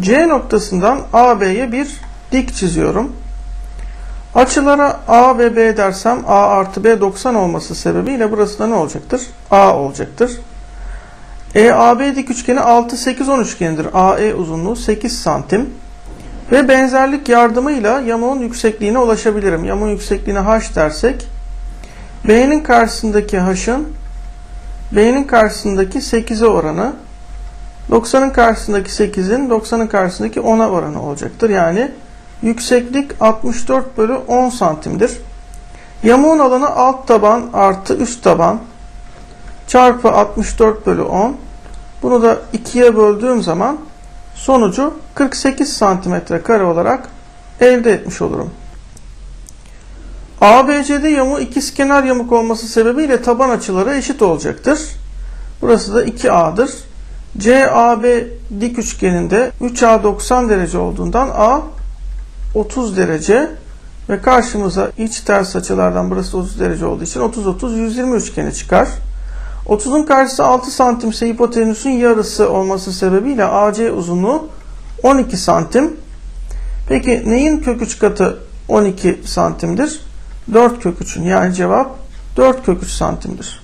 C noktasından AB'ye bir dik çiziyorum. Açılara A ve B dersem A artı B 90 olması sebebiyle burası da ne olacaktır? A olacaktır. EAB dik üçgeni 6 8 10 üçgenidir. AE uzunluğu 8 santim. Ve benzerlik yardımıyla yamuğun yüksekliğine ulaşabilirim. Yamuğun yüksekliğine h dersek B'nin karşısındaki h'ın B'nin karşısındaki 8'e oranı 90'ın karşısındaki 8'in 90'ın karşısındaki 10'a oranı olacaktır. Yani yükseklik 64 bölü 10 santimdir. Yamuğun alanı alt taban artı üst taban çarpı 64 bölü 10. Bunu da 2'ye böldüğüm zaman sonucu 48 santimetre kare olarak elde etmiş olurum. ABCD yamuğu ikizkenar yamuk olması sebebiyle taban açıları eşit olacaktır. Burası da 2A'dır. CAB dik üçgeninde 3A 90 derece olduğundan A 30 derece ve karşımıza iç ters açılardan burası 30 derece olduğu için 30 30 120 üçgeni çıkar. 30'un karşısı 6 santim ise hipotenüsün yarısı olması sebebiyle AC uzunluğu 12 santim. Peki neyin kök 3 katı 12 santimdir? 4 kök 3'ün yani cevap 4 kök 3 santimdir.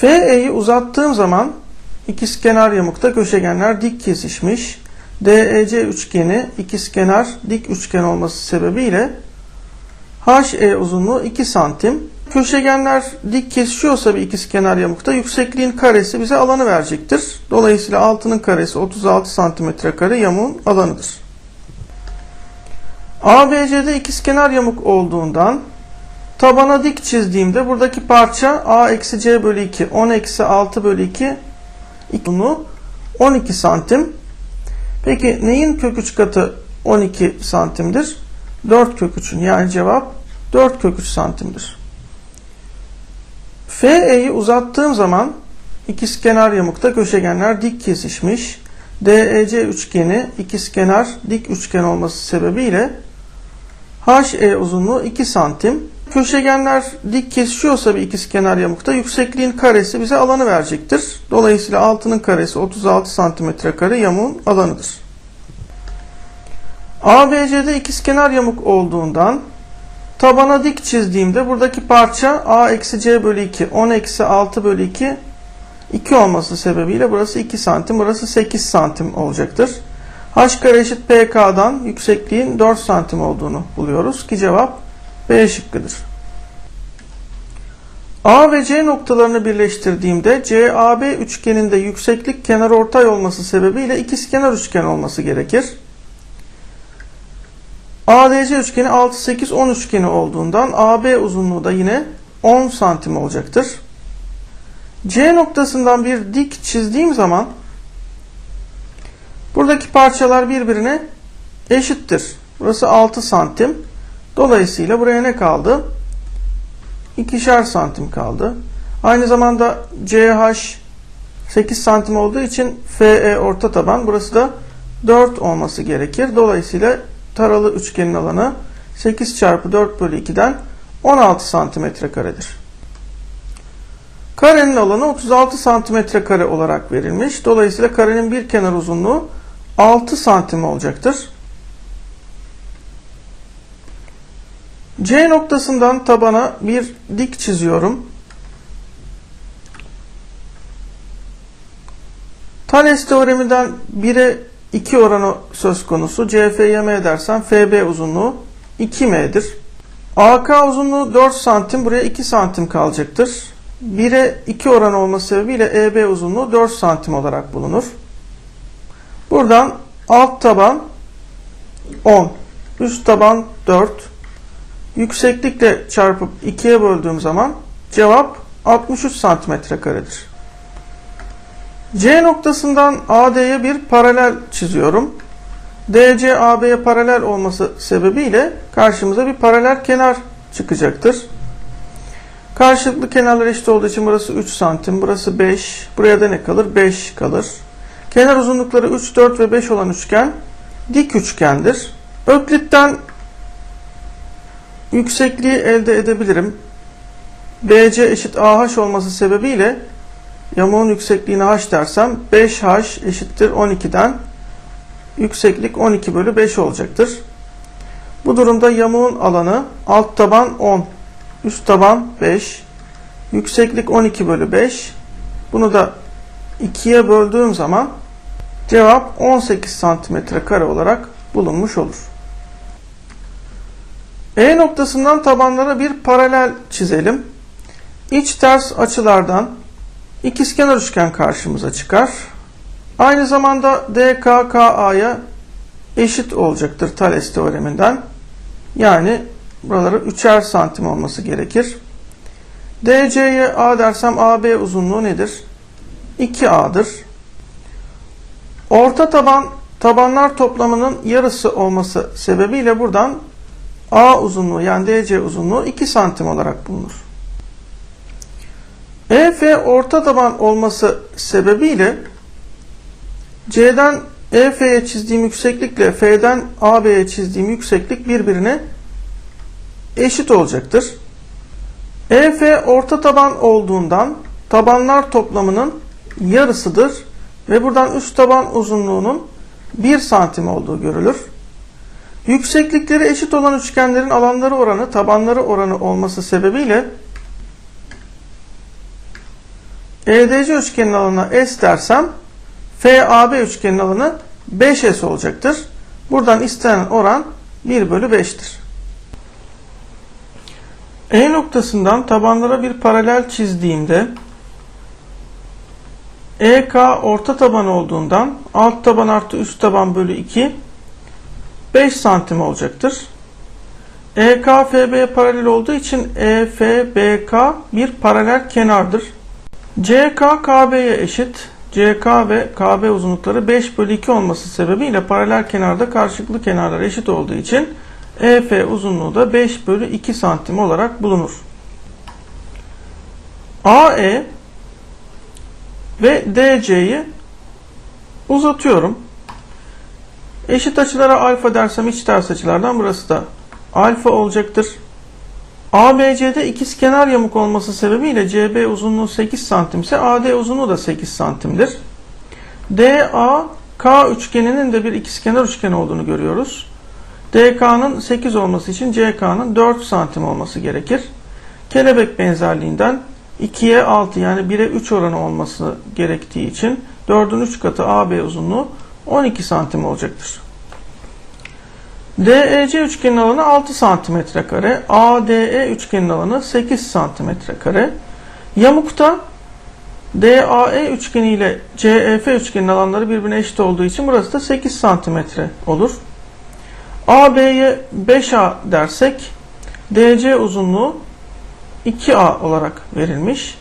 FE'yi uzattığım zaman ikizkenar yamukta köşegenler dik kesişmiş. DEC üçgeni ikizkenar dik üçgen olması sebebiyle HE uzunluğu 2 santim. Köşegenler dik kesişiyorsa bir ikizkenar yamukta yüksekliğin karesi bize alanı verecektir. Dolayısıyla altının karesi 36 santimetre kare yamuğun alanıdır. ABC'de ikizkenar yamuk olduğundan tabana dik çizdiğimde buradaki parça A eksi C bölü 2 10 eksi 6 bölü 2 bunu 12 santim. Peki neyin kök 3 katı 12 santimdir? 4 kök 3'ün yani cevap 4 kök 3 santimdir. FE'yi uzattığım zaman ikizkenar yamukta köşegenler dik kesişmiş. DEC üçgeni ikizkenar dik üçgen olması sebebiyle HE uzunluğu 2 santim. Köşegenler dik kesişiyorsa bir ikizkenar yamukta yüksekliğin karesi bize alanı verecektir. Dolayısıyla altının karesi 36 santimetre kare yamuğun alanıdır. ABC'de ikizkenar yamuk olduğundan tabana dik çizdiğimde buradaki parça A eksi C bölü 2 10 eksi 6 bölü 2 2 olması sebebiyle burası 2 santim burası 8 santim olacaktır. H kare eşit PK'dan yüksekliğin 4 santim olduğunu buluyoruz ki cevap B şıkkıdır. A ve C noktalarını birleştirdiğimde CAB üçgeninde yükseklik kenarortay olması sebebiyle ikizkenar üçgen olması gerekir. ADC üçgeni 6 8 10 üçgeni olduğundan AB uzunluğu da yine 10 santim olacaktır. C noktasından bir dik çizdiğim zaman buradaki parçalar birbirine eşittir. Burası 6 santim. Dolayısıyla buraya ne kaldı? İkişer santim kaldı. Aynı zamanda CH 8 santim olduğu için FE orta taban. Burası da 4 olması gerekir. Dolayısıyla taralı üçgenin alanı 8 çarpı 4 bölü 2'den 16 santimetre karedir. Karenin alanı 36 santimetre kare olarak verilmiş. Dolayısıyla karenin bir kenar uzunluğu 6 santim olacaktır. C noktasından tabana bir dik çiziyorum. Thales teoreminden 1'e 2 oranı söz konusu. CFYM edersem FB uzunluğu 2M'dir. AK uzunluğu 4 santim. Buraya 2 santim kalacaktır. 1'e 2 oran olması sebebiyle EB uzunluğu 4 santim olarak bulunur. Buradan alt taban 10, üst taban 4, yükseklikle çarpıp 2'ye böldüğüm zaman cevap 63 santimetre karedir. C noktasından AD'ye bir paralel çiziyorum. DC AB'ye paralel olması sebebiyle karşımıza bir paralel kenar çıkacaktır. Karşılıklı kenarlar eşit olduğu için burası 3 santim, burası 5. Buraya da ne kalır? 5 kalır. Kenar uzunlukları 3, 4 ve 5 olan üçgen dik üçgendir. Öklitten yüksekliği elde edebilirim. BC eşit AH olması sebebiyle yamuğun yüksekliğine h dersem 5h eşittir 12'den yükseklik 12 bölü 5 olacaktır. Bu durumda yamuğun alanı alt taban 10, üst taban 5, yükseklik 12 bölü 5. Bunu da 2'ye böldüğüm zaman cevap 18 santimetre kare olarak bulunmuş olur. E noktasından tabanlara bir paralel çizelim. İç ters açılardan ikizkenar üçgen karşımıza çıkar. Aynı zamanda DK KA'ya eşit olacaktır Thales teoreminden. Yani buraları 3'er santim olması gerekir. DC'ye A dersem AB uzunluğu nedir? 2A'dır. Orta taban tabanlar toplamının yarısı olması sebebiyle buradan A uzunluğu yani DC uzunluğu 2 santim olarak bulunur. EF orta taban olması sebebiyle C'den EF'ye çizdiğim yükseklikle F'den AB'ye çizdiğim yükseklik birbirine eşit olacaktır. EF orta taban olduğundan tabanlar toplamının yarısıdır ve buradan üst taban uzunluğunun 1 santim olduğu görülür. Yükseklikleri eşit olan üçgenlerin alanları oranı tabanları oranı olması sebebiyle EDC üçgenin alanına S dersem FAB üçgenin alanı 5S olacaktır. Buradan istenen oran 1 bölü 5'tir. E noktasından tabanlara bir paralel çizdiğimde EK orta taban olduğundan alt taban artı üst taban bölü 2 5 santim olacaktır. EK FB'ye paralel olduğu için EFBK bir paralel kenardır. CK KB'ye eşit. CK ve KB uzunlukları 5 bölü 2 olması sebebiyle paralel kenarda karşılıklı kenarlar eşit olduğu için EF uzunluğu da 5 bölü 2 santim olarak bulunur. AE ve DC'yi uzatıyorum. Eşit açılara alfa dersem iç ters açılardan burası da alfa olacaktır. ABC'de ikizkenar yamuk olması sebebiyle CB uzunluğu 8 santim ise AD uzunluğu da 8 santimdir. DA K üçgeninin de bir ikizkenar üçgen olduğunu görüyoruz. DK'nın 8 olması için CK'nın 4 santim olması gerekir. Kelebek benzerliğinden 2'ye 6 yani 1'e 3 oranı olması gerektiği için 4'ün 3 katı AB uzunluğu 12 santim olacaktır. DEC üçgenin alanı 6 santimetre kare, ADE üçgenin alanı 8 santimetre kare. Yamukta DAE üçgeni ile CEF üçgenin alanları birbirine eşit olduğu için burası da 8 santimetre olur. AB'ye 5A dersek DC uzunluğu 2A olarak verilmiş.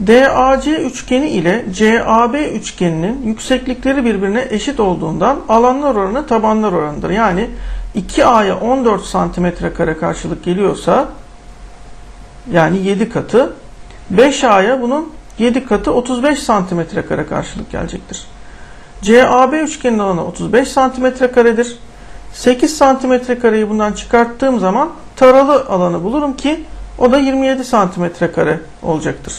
DAC üçgeni ile CAB üçgeninin yükseklikleri birbirine eşit olduğundan alanlar oranı tabanlar oranıdır. Yani 2A'ya 14 santimetre kare karşılık geliyorsa yani 7 katı 5A'ya bunun 7 katı 35 santimetre kare karşılık gelecektir. CAB üçgenin alanı 35 santimetre karedir. 8 santimetre kareyi bundan çıkarttığım zaman taralı alanı bulurum ki o da 27 santimetre kare olacaktır.